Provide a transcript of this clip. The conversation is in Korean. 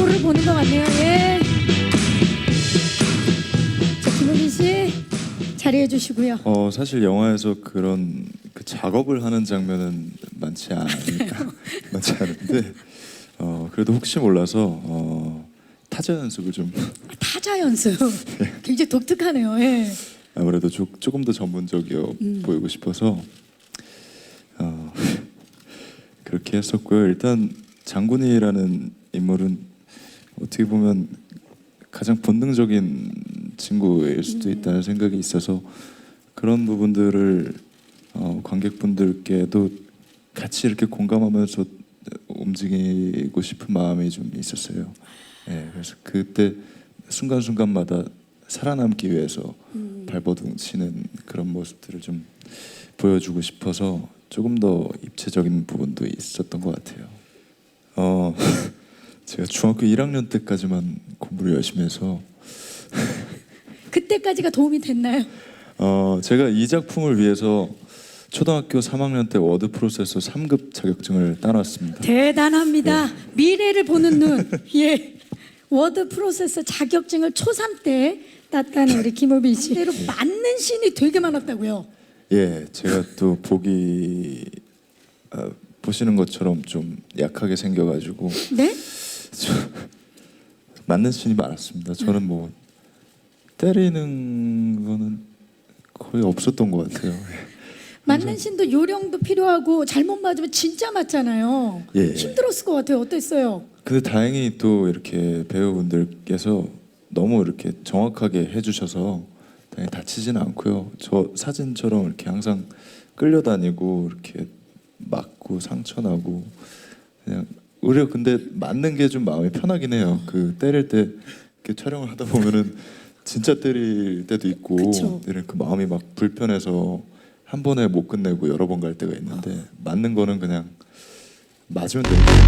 거를 보는 것 같네요. 예. 김호민 씨 자리해 주시고요. 어 사실 영화에서 그런 그 작업을 하는 장면은 많지 않 많지 않은데 어 그래도 혹시 몰라서 어 타자 연습을 좀 아, 타자 연습 네. 굉장히 독특하네요. 예. 아무래도 조, 조금 더 전문적이어 음. 보이고 싶어서 어, 그렇게 했었고요. 일단 장군이라는 인물은 어떻게 보면 가장 본능적인 친구일 수도 음. 있다는 생각이 있어서 그런 부분들을 어, 관객분들께도 같이 이렇게 공감하면서 움직이고 싶은 마음이 좀 있었어요. 예, 그래서 그때 순간순간마다 살아남기 위해서 음. 발버둥 치는 그런 모습들을 좀 보여주고 싶어서 조금 더 입체적인 부분도 있었던 것 같아요. 어, 제가 중학교 1학년 때까지만 공부를 열심히 해서 그때까지가 도움이 됐나요? 어, 제가 이 작품을 위해서 초등학교 3학년 때 워드 프로세서 3급 자격증을 따놨습니다. 대단합니다. 네. 미래를 보는 눈. 예. 워드 프로세서 자격증을 초3 때 땄다는 우리 김우빈 씨. 대로 맞는 신이 되게 많았다고요. 예, 제가 또 보기 어, 보시는 것처럼 좀 약하게 생겨가지고 네? 저, 맞는 신이 많았습니다. 저는 뭐 때리는 거는 거의 없었던 것 같아요. 맞는 신도 요령도 필요하고 잘못 맞으면 진짜 맞잖아요. 예. 힘들었을 것 같아요. 어땠어요? 근데 다행히 또 이렇게 배우분들께서 너무 이렇게 정확하게 해주셔서 다행히 다치진 않고요. 저 사진처럼 이렇게 항상 끌려다니고 이렇게 맞고 상처 나고 그냥 오히려 근데 맞는 게 좀 마음이 편하긴 해요. 그 때릴 때 이렇게 촬영을 하다 보면은 진짜 때릴 때도 있고 그쵸. 때릴 그 마음이 막 불편해서 한 번에 못 끝내고 여러 번 갈 때가 있는데 맞는 거는 그냥 맞으면 되는 거예요.